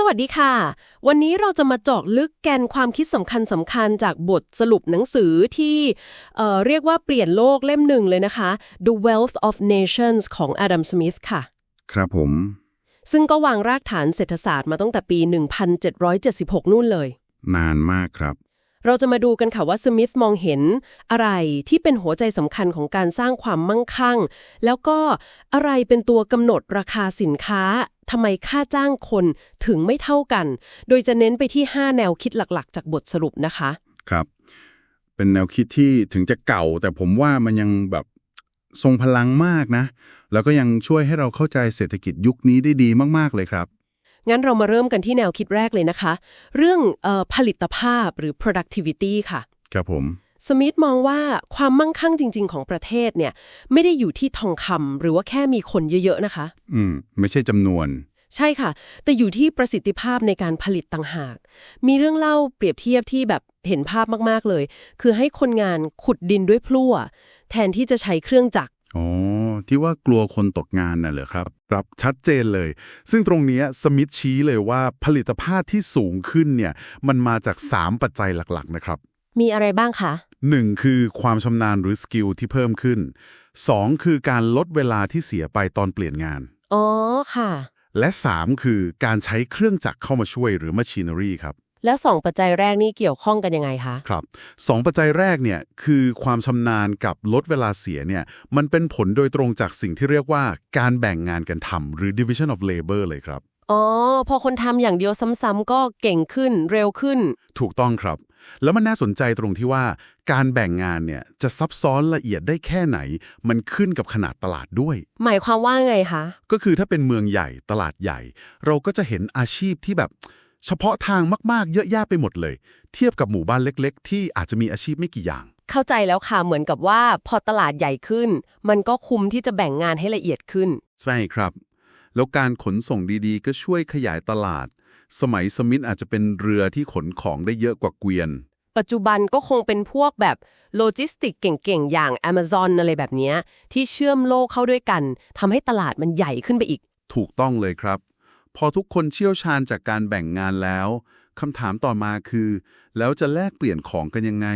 สวัสดีค่ะ วันนี้เราจะมาเจาะลึกแกนความคิดสำคัญสำคัญจากบทสรุปหนังสือที่เอ่อเรียกว่าเปลี่ยนโลกเล่มหนึ่งเลยนะคะ The Wealth of Nations ของ Adam Smith ค่ะ ครับผม ซึ่งก็วางรากฐานเศรษฐศาสตร์มาตั้งแต่ปี 1776 นู่นเลย นานมากครับ เราจะมาดูกันค่ะว่าสมิธมองเห็นอะไรที่เป็นหัวใจสำคัญของการสร้างความมั่งคั่ง แล้วก็อะไรเป็นตัวกำหนดราคาสินค้าทำไมค่าจ้างคนถึงไม่เท่ากัน โดยจะเน้นไปที่ 5 แนวคิดหลักๆ จากบทสรุปนะคะ ครับ เป็นแนวคิดที่ถึงจะเก่า แต่ผมว่ามันยังแบบทรงพลังมากนะ แล้วก็ยังช่วยให้เราเข้าใจเศรษฐกิจยุคนี้ได้ดีมากๆเลยครับ งั้นเรามาเริ่มกันที่แนวคิดแรกเลยนะคะ เรื่องเออผลิตภาพหรือ productivity ค่ะ ครับผมสมิธมองว่าความมั่งคั่งจริง ๆ ของประเทศเนี่ย ไม่ได้อยู่ที่ทองคำหรือว่าแค่มีคนเยอะๆนะคะ อืม ไม่ใช่จำนวน ใช่ค่ะ แต่อยู่ที่ประสิทธิภาพในการผลิตต่างหาก มีเรื่องเล่าเปรียบเทียบที่แบบเห็นภาพมากๆเลย คือให้คนงานขุดดินด้วยพลั่วแทนที่จะใช้เครื่องจักรอ๋อ ที่ว่ากลัวคนตกงานน่ะเหรอครับครับชัดเจนเลย ซึ่งตรงเนี้ยสมิธชี้เลยว่าผลิตภาพที่สูงขึ้นเนี่ยมันมาจาก 3 ปัจจัยหลักๆนะครับ มีอะไรบ้างคะ 1 คือความชำนาญหรือสกิลที่เพิ่มขึ้น 2 คือการลดเวลาที่เสียไปตอนเปลี่ยนงาน อ๋อค่ะ และ 3 คือการใช้เครื่องจักรเข้ามาช่วยหรือ machinery ครับ แล้วสองปัจจัยแรกนี่เกี่ยวข้องกันยังไงคะ ครับสองปัจจัยแรกเนี่ยคือความชำนาญกับลดเวลาเสียเนี่ยมันเป็นผลโดยตรงจากสิ่งที่เรียกว่าการแบ่งงานกันทำหรือ division of labor เลยครับ อ๋อ พอคนทำอย่างเดียวซ้ำๆก็เก่งขึ้นเร็วขึ้น ถูกต้องครับ แล้วมันน่าสนใจตรงที่ว่า การแบ่งงานเนี่ยจะซับซ้อนละเอียดได้แค่ไหน มันขึ้นกับขนาดตลาดด้วย หมายความว่าไงคะ ก็คือถ้าเป็นเมืองใหญ่ตลาดใหญ่ เราก็จะเห็นอาชีพที่แบบ เฉพาะทางมาก ๆ เยอะแยะไปหมดเลย เทียบกับหมู่บ้านเล็ก ๆ ที่อาจจะมีอาชีพไม่กี่อย่าง เข้าใจแล้วค่ะ เหมือนกับว่าพอตลาดใหญ่ขึ้น มันก็คุมที่จะแบ่งงานให้ละเอียดขึ้น ใช่ครับ แล้วการขนส่งดีๆ ก็ช่วยขยายตลาด สมัยสมิธอาจจะเป็นเรือที่ขนของได้เยอะกว่าเกวียน ปัจจุบันก็คงเป็นพวกแบบโลจิสติกเก่งๆ อย่าง Amazon อะไรแบบเนี้ยที่เชื่อมโลกเข้าด้วยกันทำให้ตลาดมันใหญ่ขึ้นไปอีก ถูกต้องเลยครับ พอทุกคนเชี่ยวชาญจากการแบ่งงานแล้วคำถามต่อมาคือ แล้วจะแลกเปลี่ยนของกันยังไง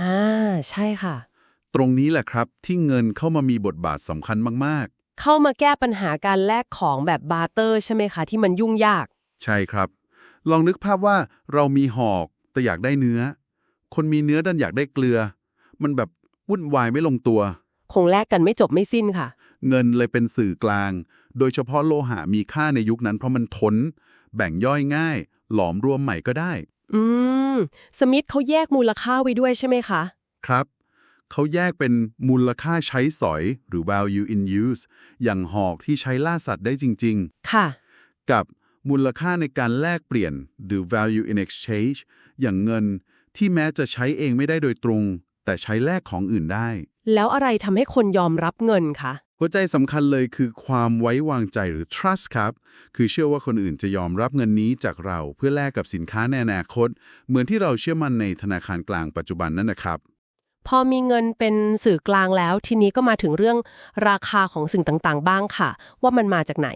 อ่า ใช่ค่ะ ตรงนี้แหละครับที่เงินเข้ามามีบทบาทสำคัญมากเข้ามาแก้ปัญหาการแลกของแบบบาร์เตอร์ใช่ไหมคะ ที่มันยุ่งยากๆใช่ครับ ลองนึกภาพว่าเรามีหอกแต่อยากได้เนื้อ คนมีเนื้อดันอยากได้เกลือ มันแบบวุ่นวายไม่ลงตัว คงแลกกันไม่จบไม่สิ้นค่ะ เงินเลยเป็นสื่อกลาง โดยเฉพาะโลหะมีค่าในยุคนั้นเพราะมันทน แบ่งย่อยง่าย หลอมรวมใหม่ก็ได้ อืม สมิธเขาแยกมูลค่าไว้ด้วยใช่ไหมคะ ครับ เขาแยกเป็นมูลค่าใช้สอยหรือ value in use อย่างหอกที่ใช้ล่าสัตว์ได้จริงค่ะๆกับมูลค่าในการแลกเปลี่ยนหรือ value in exchange อย่างเงินที่แม้จะใช้เองไม่ได้โดยตรง แต่ใช้แลกของอื่นได้ แล้วอะไรทำให้คนยอมรับเงินคะ หัวใจสำคัญเลยคือความไว้วางใจหรือ trust ครับ คือเชื่อว่าคนอื่นจะยอมรับเงินนี้จากเราเพื่อแลกกับสินค้าในอนาคต เหมือนที่เราเชื่อมั่นในธนาคารกลางปัจจุบันนั่นนะครับ พอมีเงินเป็นสื่อกลางแล้ว ทีนี้ก็มาถึงเรื่องราคาของสิ่งต่างๆ บ้างค่ะ ว่ามันมาจากไหน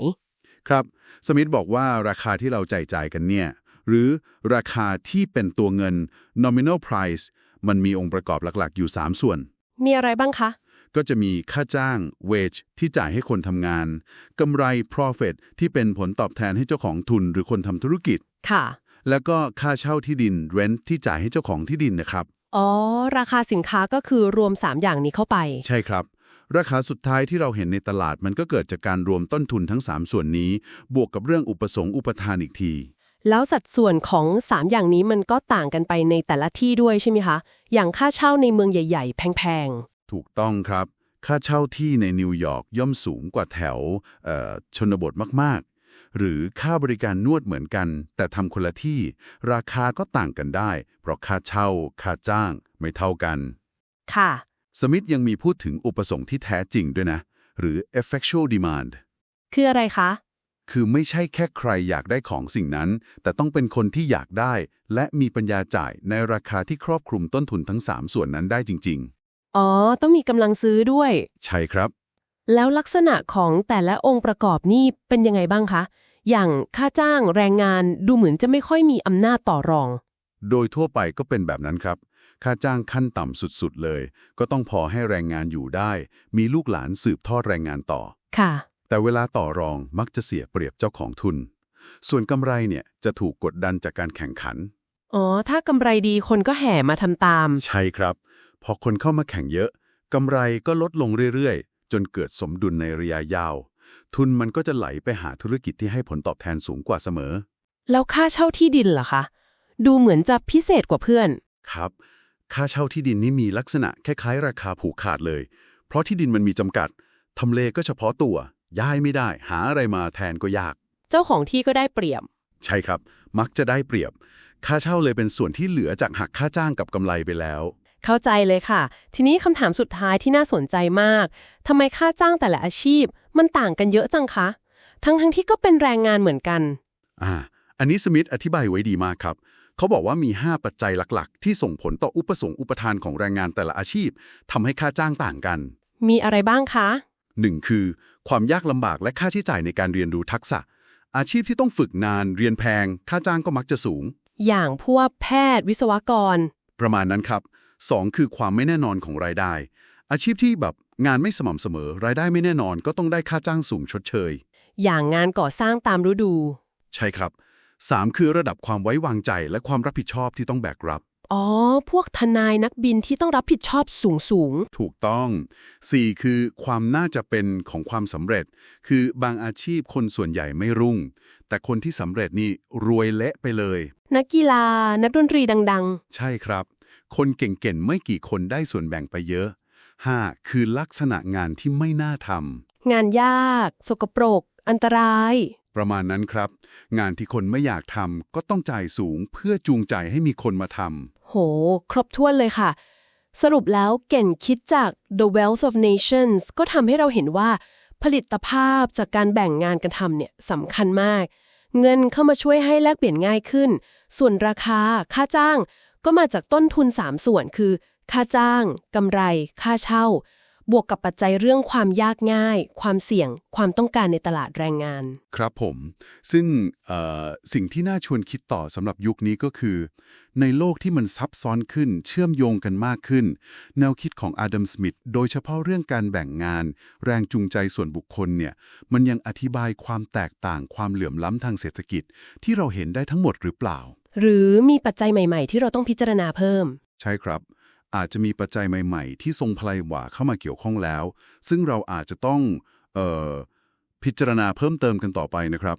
ครับ สมิธบอกว่าราคาที่เราจ่ายจ่ายกันเนี่ย หรือราคาที่เป็นตัวเงิน nominal price มันมีองค์ประกอบหลักๆ อยู่ 3 ส่วน มีอะไรบ้างคะ ก็จะมีค่าจ้าง wage ที่จ่ายให้คนทำงานกำไร profit ที่เป็นผลตอบแทนให้เจ้าของทุนหรือคนทำธุรกิจ ค่ะ แล้วก็ค่าเช่าที่ดิน rent ที่จ่ายให้เจ้าของที่ดินนะครับ อ๋อ ราคาสินค้าก็คือรวม 3 อย่างนี้เข้าไป ใช่ครับ ราคาสุดท้ายที่เราเห็นในตลาดมันก็เกิดจากการรวมต้นทุนทั้ง 3 ส่วนนี้ บวกกับเรื่องอุปสงค์อุปทานอีกที แล้วสัดส่วนของ 3 อย่างนี้มันก็ต่างกันไปในแต่ละที่ด้วยใช่ไหมคะ อย่างค่าเช่าในเมืองใหญ่ ๆ แพง ถูกต้องครับ ค่าเช่าที่ในนิวยอร์กย่อมสูงกว่าแถวเอ่อชนบทมากๆ หรือค่าบริการนวดเหมือนกัน แต่ทำคนละที่ ราคาก็ต่างกันได้ เพราะค่าเช่า ค่าจ้างไม่เท่ากันๆค่ะ สมิธยังมีพูดถึงอุปสงค์ที่แท้จริงด้วยนะ หรือ effectual demand คืออะไรคะ คือไม่ใช่แค่ใครอยากได้ของสิ่งนั้น แต่ต้องเป็นคนที่อยากได้ และมีปัญญาจ่ายในราคาที่ครอบคลุมต้นทุนทั้ง 3 ส่วนนั้นได้จริง อ๋อ ต้องมีกำลังซื้อด้วยๆใช่ครับ แล้วลักษณะของแต่ละองค์ประกอบนี่เป็นยังไงบ้างคะ อย่างค่าจ้างแรงงานดูเหมือนจะไม่ค่อยมีอำนาจต่อรอง โดยทั่วไปก็เป็นแบบนั้นครับ ค่าจ้างขั้นต่ำสุดๆเลย ก็ต้องพอให้แรงงานอยู่ได้ มีลูกหลานสืบทอดแรงงานต่อ ค่ะ แต่เวลาต่อรองมักจะเสียเปรียบเจ้าของทุน ส่วนกำไรเนี่ยจะถูกกดดันจากการแข่งขัน อ๋อ ถ้ากำไรดีคนก็แห่มาทำตาม ใช่ครับ พอคนเข้ามาแข่งเยอะกำไรก็ลดลงเรื่อยๆ จนเกิดสมดุลในระยะยาว ทุนมันก็จะไหลไปหาธุรกิจที่ให้ผลตอบแทนสูงกว่าเสมอ แล้วค่าเช่าที่ดินล่ะคะ ดูเหมือนจะพิเศษกว่าเพื่อน ครับ ค่าเช่าที่ดินนี่มีลักษณะคล้ายๆ ราคาผูกขาดเลย เพราะที่ดินมันมีจำกัดทำเลก็เฉพาะตัว ย้ายไม่ได้ หาอะไรมาแทนก็ยาก เจ้าของที่ก็ได้เปรียบ ใช่ครับ มักจะได้เปรียบ ค่าเช่าเลยเป็นส่วนที่เหลือจากหักค่าจ้างกับกำไรไปแล้ว เข้าใจเลยค่ะ ทีนี้คำถามสุดท้ายที่น่าสนใจมากทำไมค่าจ้างแต่ละอาชีพ มันต่างกันเยอะจังคะ ทั้งทั้งๆที่ก็เป็นแรงงานเหมือนกัน อ่า อันนี้สมิธอธิบายไว้ดีมากครับ เขาบอกว่ามี 5 ปัจจัยหลักๆ ที่ส่งผลต่ออุปสงค์อุปทานของแรงงานแต่ละอาชีพทำให้ค่าจ้างต่างกัน มีอะไรบ้างคะ 1. คือ ความยากลำบากและค่าใช้จ่ายในการเรียนรู้ทักษะ อาชีพที่ต้องฝึกนาน เรียนแพง ค่าจ้างก็มักจะสูง อย่างพวกแพทย์ วิศวกร ประมาณนั้นครับ 2. คือความไม่แน่นอนของรายได้ อาชีพที่แบบงานไม่สม่ำเสมอ รายได้ไม่แน่นอนก็ต้องได้ค่าจ้างสูงชดเชย อย่างงานก่อสร้างตามฤดู ใช่ครับ 3. คือระดับความไว้วางใจและความรับผิดชอบที่ต้องแบกรับ อ๋อ พวกทนายนักบินที่ต้องรับผิดชอบสูงสูง ถูกต้อง 4. คือความน่าจะเป็นของความสำเร็จ คือบางอาชีพคนส่วนใหญ่ไม่รุ่ง แต่คนที่สำเร็จนี่รวยเละไปเลยๆนักกีฬานักดนตรีดังใช่ครับ คนเก่งๆ ไม่กี่คนได้ส่วนแบ่งไปเยอะ 5. คือลักษณะงานที่ไม่น่าทๆงานยาก สกปรก อันตรายำประมาณนั้นครับ งานที่คนไม่อยากทำก็ต้องจ่ายสูงเพื่อจูงใจให้มีคนมาทโห ครบถ้วนเลยค่ะ สรุปแล้วเก่นคิดจาก The Wealth of Nations ก็ทำให้เราเห็นว่าผลิตภาพจากการแบ่งงานกันทำเนี่ยสำคัญมาก เงินเข้ามาช่วยให้แลกเปลี่ยนง่ายขึ้น ส่วนราคาค่าจ้าง ก็มาจากต้นทุน 3 ส่วนคือ ค่าจ้าง กำไร ค่าเช่า บวกกับปัจจัยเรื่องความยากง่าย ความเสี่ยง ความต้องการในตลาดแรงงาน ครับผม ซึ่งสิ่งที่น่าชวนคิดต่อสำหรับยุคนี้ก็คือ ในโลกที่มันซับซ้อนขึ้น เชื่อมโยงกันมากขึ้น แนวคิดของอดัมสมิธโดยเฉพาะเรื่องการแบ่งงาน แรงจูงใจส่วนบุคคลเนี่ย มันยังอธิบายความแตกต่างความเหลื่อมล้ำทางเศรษฐกิจ ที่เราเห็นได้ทั้งหมดหรือเปล่า หรือมีปัจจัยใหม่ๆ ที่เราต้องพิจารณาเพิ่ม ใช่ครับ อาจจะมีปัจจัยใหม่ๆ ที่ทรงพลัยหว่าเข้ามาเกี่ยวข้องแล้ว ซึ่งเราอาจจะต้องเอ่อพิจารณาเพิ่มเติมกันต่อไปนะครับ